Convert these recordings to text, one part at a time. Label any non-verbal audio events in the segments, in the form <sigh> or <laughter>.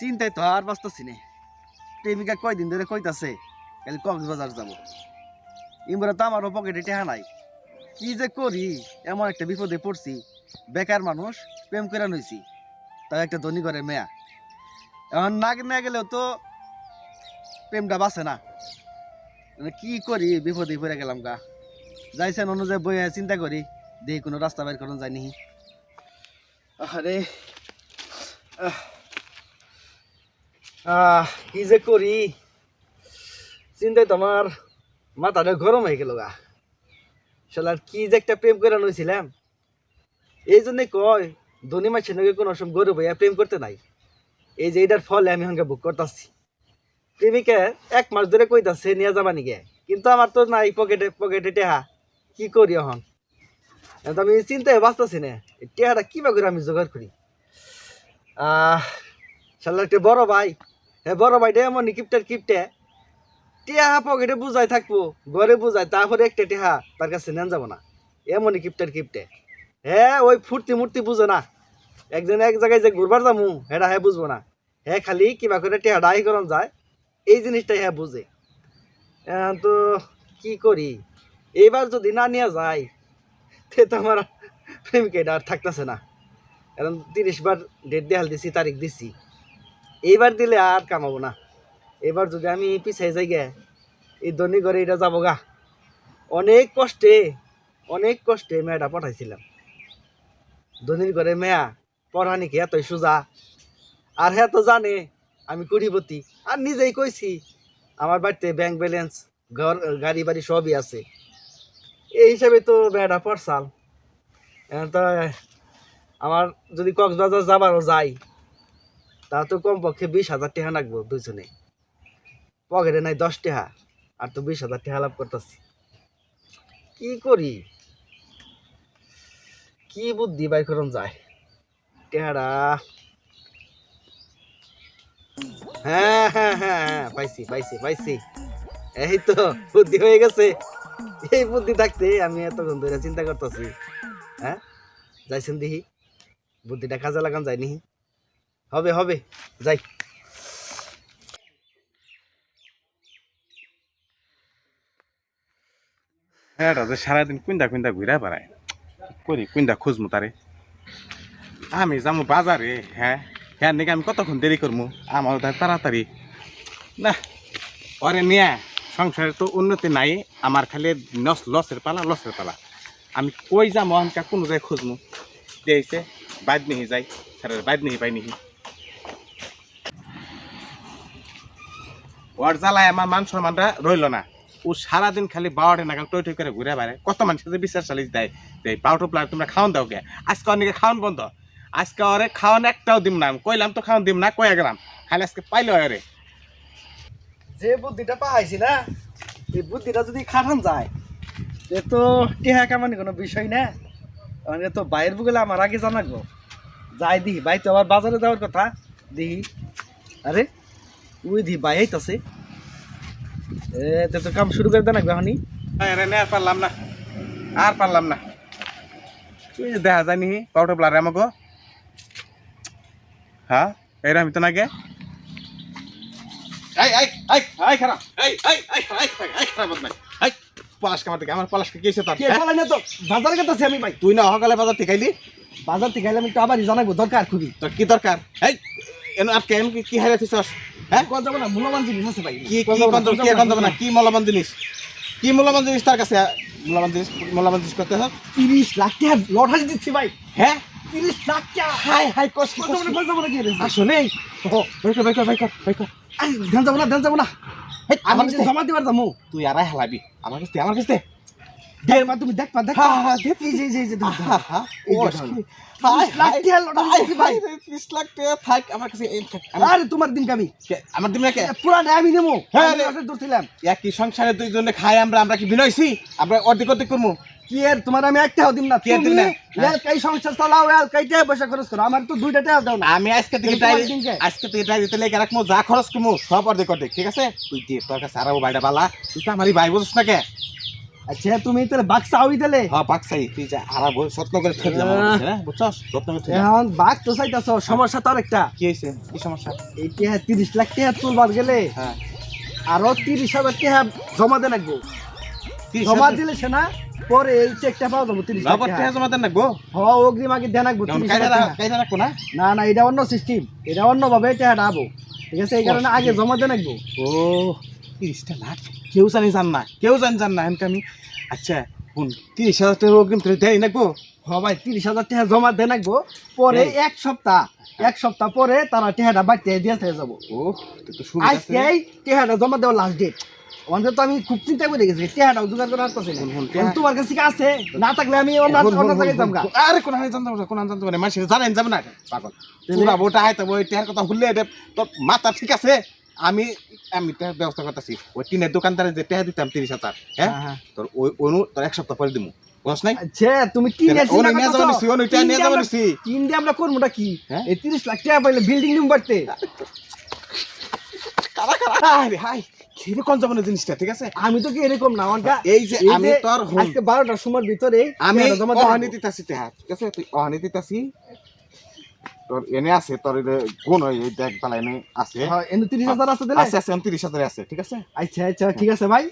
চিন্তায় তো আর বাঁচতেছি নে। প্রেমিকা কয়দিন ধরে কইতাছে, কালি কক্সবাজার যাব। ইমরা তো আমারও পকেটে টেহা নাই। কি যে করি, এমন একটা বিপদে পড়ছি। বেকার মানুষ, প্রেম করে নইছি তাও একটা ধনী করে মেয়া। এখন না না গেলেও তো প্রেমটা বাঁচে না। মানে কি করি, বিপদে পড়ে গেলাম গা। যাইছেন অনুযায়ী বই চিন্তা করি, দেখি কোনো রাস্তা বের করানো যায় নি আরে আহ। কি যে করি? চিন্তায় তোমার মাথাটা গরম হয়ে গেল গা। শালার, কি যে একটা প্রেম করে নইছিলাম এই জন্যে কয়, ধনী মাছের নাকি কোনো সময় গরু ভাইয়া প্রেম করতে নাই। এই যে এটার ফলে আমি হঙ্গে বুক করতেছি। প্রেমিকা এক মাস ধরে কইতাছে, নিয়ে যাবা নিগে কিন্তু আমার তো নাই পকেটে পকেটে টেহা। কি করি এখন? তো আমি চিন্তায় বাঁচতেছি না। টেহাটা কিবা করে আমি জোগাড় করি। আহ শালা একটা বড় ভাই। হ্যাঁ বড় ভাইটা এমন কিপটার কিপটে। টেহা পকেটে বুঝাই থাকব, ঘরে বুঝাই, তারপরে একটা টেহা তার কাছে নেন যাব না। এমনই কিপটার কিপটে। হ্যাঁ ওই ফুর্তি মূর্তি বুঝে না। একদিন এক জায়গায় যে ঘুরবার যামু হেটা হ্যাঁ বুঝব না। হ্যাঁ খালি কিবা করে টেহা ডাই করন যায়, এই জিনিসটাই হ্যাঁ বুঝে। তো কি করি? এইবার যদি না নিয়ে যায়, তে তো আমার প্রেমিকা এটা আর থাকতেছে না। এখন তিরিশ বার ডেট দেয়াল দিছি, তারিখ দিছি। এইবার দিলে আর কামাবো না। এবার যদি আমি পিছাই যাই গে, এই ধনী ঘরে এটা যাব গা। অনেক কষ্টে অনেক কষ্টে মেয়েটা পাঠাইছিলাম। ধনীর ঘরে মেয়া পড়ানি কি এতই সোজা। আর হ্যাঁ তো জানে, আমি কুড়িপতি আর নিজেই কইছি, আমার বাড়িতে ব্যাংক ব্যালেন্স ঘর, গাড়ি বাড়ি সবই আছে। এই হিসাবে তো মেয়েটা এখন তো আমার যদি কক্সবাজার যাবারও যাই তা তো কমপক্ষে বিশ হাজার টাকা লাগবো দুজনে পকেটে নাই দশ টাকা আর তো বিশ হাজার টাকা লাভ করতেছি। কি করি? কি বুদ্ধি বাই করন যায়? টেহারা হ্যাঁ হ্যাঁ হ্যাঁ হ্যাঁ পাইছি পাইছি পাইছি। এই তো, বুদ্ধি হয়ে গেছে। এই বুদ্ধি থাকতে আমি এতক্ষণ ধরে চিন্তা করতেছি। হ্যাঁ যাইছেন দেখি বুদ্ধিটা কাজে লাগান যায়নি হবে হবে। যাই। হ্যাঁ সারাদিন কুইন্দা কুইন্দা ঘুরা বেড়ায়। করি, কুইন্দা খুঁজমু তারে। আমি যাব বাজারে হ্যাঁ। হ্যাঁ নাকি আমি কতক্ষণ দেরি করব আমার তাড়াতাড়ি। না ওরে নিয়ে, সংসারে তো উন্নতি নাই। আমার খালি নস, লসের পালা লসের পালা। আমি কই যাম অহংকা কোনো জায়গায় খুঁজমু? দিয়েছে বাদ নিহি যাই। স্যারের বাদ নিহি পাই নিহি। ওর জ্বালায় আমার মান সম্মানটা রইল না। ও সারাদিন খালি বারোটা নাগাল টই টই করে ঘুরে বেড়ায়। কত মানুষের বিশ্বাস চালিয়ে দেয়, যে বারোটো প্লাট তোমরা খাওয়ান দাও কে? আজকে অনেকে খাওয়ান বন্ধ। আজকে ওরে খাওয়ান একটাও দিম না। কইলাম তো খাওয়ান দিম না, কয়ে গেলাম। খালি আজকে পাইলো ওরে। যে বুদ্ধিটা পাইছি না, এই বুদ্ধিটা যদি খাটান যায়, এ তো টেহা কামানি কোনো বিষয় না। মানে তো বাইরের বুগলে আমার আগে জানাগো। যাই দিহি, ভাই তো আবার বাজারে যাওয়ার কথা। দিহি। আরে উই দি আইতাছে। এ তো কাম শুরু করে দেন এখনই আরে নে আর পারলাম না। আর পারলাম না। তুই যে দেখা জানি বারোটো প্লার আমাকে হ্যাঁ এরা আমি তো না গে। এই এই এই এই খারাপ। এই এই এই এই এই খারাপ বদমাই এই পলাশ কামার থেকে আমার পলাশকে কি হয়েছে তোর কে হ্যাঁ? না তো? বাজারে গেতাছি আমি ভাই। তুই না সকালে বাজার থেকে আইলি বাজার থেকে গেলে আমি তো আবারই জানাব দরকার খুবই। তোর কি দরকার? এই এন আর কেন কি থিসস হ্যাঁ? কোন যাব না মূল্যবান জিনিস আছে ভাই। কি কি কোন যাব না। কি মূল্যবান জিনিস? কি মূল্যবান জিনিস তার কাছে? মূল্যবান জিনিস মূল্যবান জিনিস করতে হয়। তিরিশ লাখ টাকা লটারি দিচ্ছি ভাই। হ্যাঁ? তিরিশ লাখ টাকা। হাই হাই কষ্ট কোন যাব না, কি? আসলে ও বাইকর বাইকর বাইকর বাইকর আই, ধ্যান যাব না ধ্যান যাব না। আমার কাছে কাছে জমা দিবার যাব। তুই আর হেলাবি। আমার কাছে আমার কাছে তুমি দেখবা দেখ। এই যে এই যে। হ্যাঁ হ্যাঁ আরে হ্যাঁ, একই সংসারে দুইজনে খাই আমরা আমরা কি বিনয়ছি আমরা অর্ধেক অর্ধেক করব। কি এর তোমার আমি একটাও না। আর তুমি হ্যাঁ। এলকাই সংসার চালাও এলকাই টাকা পয়সা খরচ করো। আমার তো দুইটা টাকা দাও না। আমি আজকে থেকে? আজকে থেকে ডায়েরিতে লেগে রাখব যা খরচ করব সব অর্ধেক অর্ধেক ঠিক আছে? তুই দিয়ে তোর কাছে আরও বাইটা বালা তুই তো আমারই ভাই বুঝিস না কে? আচ্ছা তুমি তাহলে চাওই তাহলে? হ্যাঁ বাক্সাই তুই যা আরা বল যত্ন করে ঠেক হ্যাঁ? বুঝছস? যত্ন করে ঠেক এখন বাঘ তো চাইতাছ সমস্যা তো একটা। কি হয়েছে কি সমস্যা? তিরিশ লাখ তুলবার গেলে হ্যাঁ। আরও হাজার জমা দেন জমা দিলে সে না পরে এই চেকটা পাওয়া যাব তিরিশ লাখ লাভর টাকা জমা দেন রাখব হ অগ্রিম আগে দেন রাখব কাইদা রাখব না? না না এটা অন্য সিস্টেম এটা অন্য ভাবে টাকাটা আবো। ঠিক আছে এই কারণে আগে জমা দেন রাখব ও তিরিশটা লাখ? কেউ জানি জান না কেউ জানি জান না এনকে আমি আচ্ছা শুন তিরিশ হাজার টাকা অগ্রিম তোর দেয় নাকবো? ভাই তিরিশ হাজার টাকা জমা দেন রাখব পরে এক সপ্তাহ এক সপ্তাহ পরে তারা টেহাটা বাড়তে দিয়ে থেকে যাব। ও তো আজকে টেহাটা জমা দেওয়ার লাস্ট ডেট আমাদের তো আমি খুব চিন্তা করে গেছি টেহাটাও জোগাড় হুন, হুন, তোমার কাছে কি আছে? না থাকলে আমি অন্য জায়গায় যাব আরে কোন জানতে পারবে কোন জানতে পারে মানুষ জানেন যাবে না। পাগল। বোটা হাইতে টেহার কথা এটা তোর মাথা ঠিক আছে? আমি আমি ব্যবস্থা করতেছি। ওই টিনের দোকানদারে যে টেহা দিতাম তিরিশ হাজার হ্যাঁ? হ্যাঁ। তোর ওই অনু তোর এক সপ্তাহ পরে দিমু। বুঝছ নাই? আচ্ছা তুমি কি ওই নিয়ে যাব নিছি ওই টেহা নিয়ে যাব নিছি। তিন দিয়ে আমরা করবোটা কি? হ্যাঁ? এই তিরিশ লাখ টাকা পাইলে বিল্ডিং নিম বাড়তে। কারা কারা? আরে হাই খেয়ে কোন যাব জিনিসটা ঠিক আছে? আমি তো কি এরকম না এই যে আমি তোর আজকে সময়ের ভিতরে আমি জমা দিতাছি ঠিক আছে? তুই অহানি দিতাছি তোর এনে আছে তোর কোন ওই দেখ বালা এনে আছে। হ্যাঁ, এনে তিরিশ হাজার আছে দিলে? আছে আছে তিরিশ হাজার আছে ঠিক আছে? আচ্ছা আচ্ছা ঠিক আছে ভাই।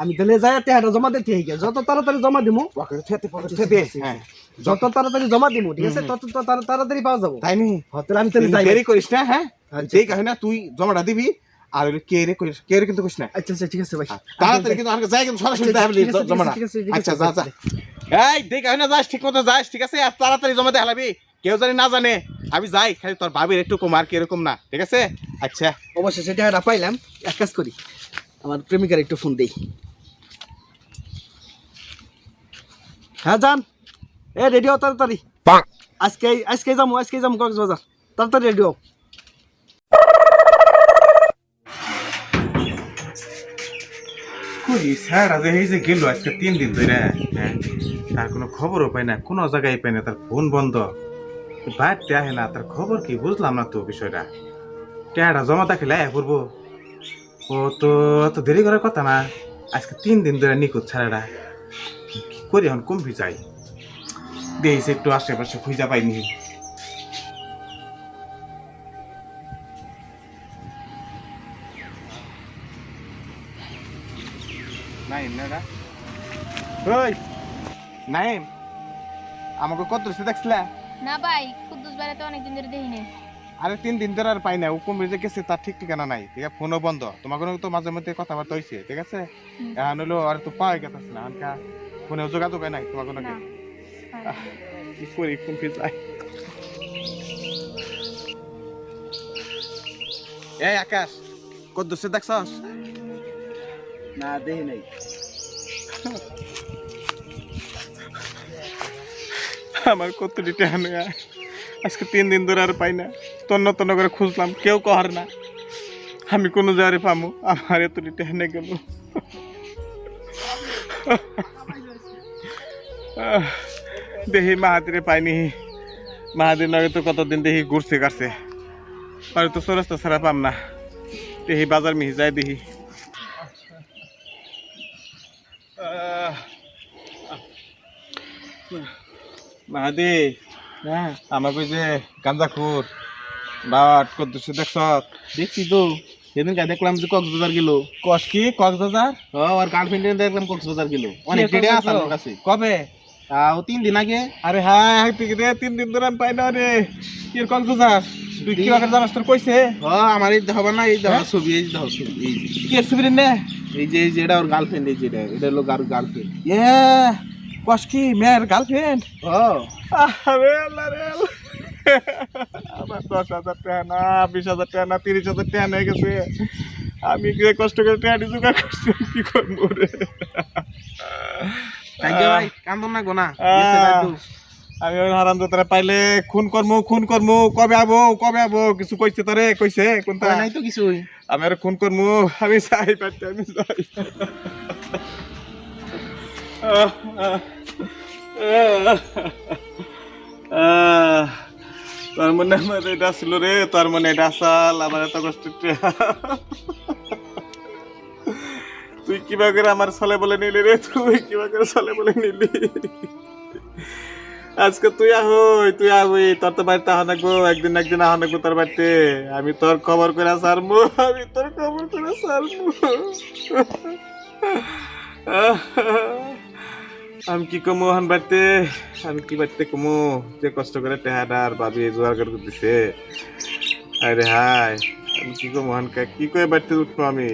আমি তাহলে যাই টেহাটা জমা দিতে হইগে যত তাড়াতাড়ি জমা দিমু। হ্যাঁ। যত তাড়াতাড়ি জমা দিমু ঠিক আছে তত তাড়াতাড়ি পাওয়া যাব। তাই নি? হ্যাঁ, তাহলে আমি তাহলে যাই দেরি করিস না হ্যাঁ? আচ্ছা। যেই কাহিনা তুই জমাটা দিবি আর ওই কে রে করিস কে রে কিন্তু করিস না। আচ্ছা আচ্ছা ঠিক আছে ভাই। তাড়াতাড়ি কিন্তু আর যাই কিন্তু সরাসরি জমাটা। আচ্ছা যা যা। এই দেখ যাস ঠিক মতো যাস ঠিক আছে? আর তাড়াতাড়ি জমা দেখাবি কেউ জানি না জানে। আমি যাই খালি তোর ভাবির একটু কম আর কি এরকম না ঠিক আছে? আচ্ছা। অবশ্যই টেহাটা পাইলাম। এক কাজ করি আমার প্রেমিকার একটু ফোন দেই। হ্যাঁ যান এ রেডি হও তাড়াতাড়ি। আজকে আজকে যাব আজকে যাব কক্সবাজার। তাড়াতাড়ি রেডি হও। স্যার আজ এই যে গেল আজকে তিন দিন ধরে। হ্যাঁ তার কোনো খবরও পাই না কোনো জায়গায় পাই না তার ফোন বন্ধ। বাড়িতে আহে না, তার খবর কি বুঝলাম না তো বিষয়টা। টেয়াটা জমা থাকলে আয়া পড়ব। ও তো এত দেরি করার কথা না, আজকে তিন দিন ধরে নিখোঁজ ছাড়াটা কি করি এখন কমবি যাই? দিয়েছে একটু আশেপাশে খুঁজা পাইনি। নাইম আমাকে কত দেখছিলা? না ভাই কুদ্দুস বেড়াতে অনেকদিন ধরে দেখি নাই। আরে তিন দিন ধরে আর পাই না ও কমে যে গেছে তার ঠিক ঠিকানা নাই ঠিক আছে? ফোনও বন্ধ। তোমাকে তো মাঝে মধ্যে কথাবার্তা হয়েছে ঠিক আছে। এখন হলো আর তো পাওয়া গেছে না আনকা ফোনে যোগাযোগ হয় নাই তোমাকে নাকি না কি করি কোন ফিস আই এই আকাশ কত দূর দেখছস? না দেখি নাই। <laughs> আমার কত রিটার্ন আজকে তিন দিন ধরে আর পাই না। তন্ন তন্ন করে খুঁজলাম কেউ কহার না। আমি কোনো জায়গায় পামু আমার এত রিটার্ন গেল। দেখি মাহাতিরে পাইনি। মাহাতির নগে তো কতদিন দেখি ঘুরছে কাটছে। আর তো সরস্তা ছাড়া পাম না। দেখি বাজার মিহি যাই দেখি। আহ, মাহাদি হ্যাঁ। আমাকে যে গাঞ্জাখুর বাট কদ্দুসে দেখছ? দেখছি তো। সেদিন কা দেখলাম যে কক্সবাজার গেল। কস কি? কক্সবাজার? ও আর গার্লফ্রেন্ড দেখলাম কক্সবাজার গেল। অনেক কি আছে আমার কাছে। কবে? তাও তিন দিন আগে। আরে হ্যাঁ ঠিক রে তিন দিন ধরে আমি পাই না রে। কি কক্সবাজার? তুই কি রকম জানাস তোর কইছে? ও আমার এই দেখো না এই দেখো হ্যাঁ? ছবি এই দেখো ছবি এই। কি সুবিধে নে? এই যে এই যে এটা ওর গার্লফ্রেন্ড এই যে এটা এটা হলো গার্লফ্রেন্ড। এ কস কি মেয়ের গার্লফ্রেন্ড ও আরে আল্লাহ রে। আমার দশ হাজার টাকা না বিশ হাজার টাকা না তিরিশ হাজার টাকা হয়ে গেছে। আমি যে কষ্ট করে টাকা জোগাড় করছি কি করব রে? কান্দন না। গোনা আমি ওই হারাম তারা পাইলে খুন করমু খুন করমু কবে আবো কবে আবো কিছু কইছে তারে কইছে কোনটা? নাই তো কিছুই। আমি আর খুন করমু আমি চাই পাইতে আমি চাই। তার মনে আমার এটা ছিল রে তার মনে এটা আসাল, আমার এত কষ্ট তুই কিবা করে আমার ছলে বলে নিলি রে, তুই কিবা করে ছলে বলে নিলি। আজকে তুই আহই তুই আহই, তোর তো বাড়িতে আহ নাকবো একদিন একদিন আহ নাকবো তোর বাড়িতে। আমি তোর খবর করে সারমু আমি তোর খবর করে সারমু আমি কি কমু, হান বাড়িতে? আমি কি বাড়িতে কমু? যে কষ্ট করে টেহাডা আর বাবি জোয়ার করে দিছে আরে হাই, আমি কি কমু কা কি করে বাড়িতে উঠবো আমি?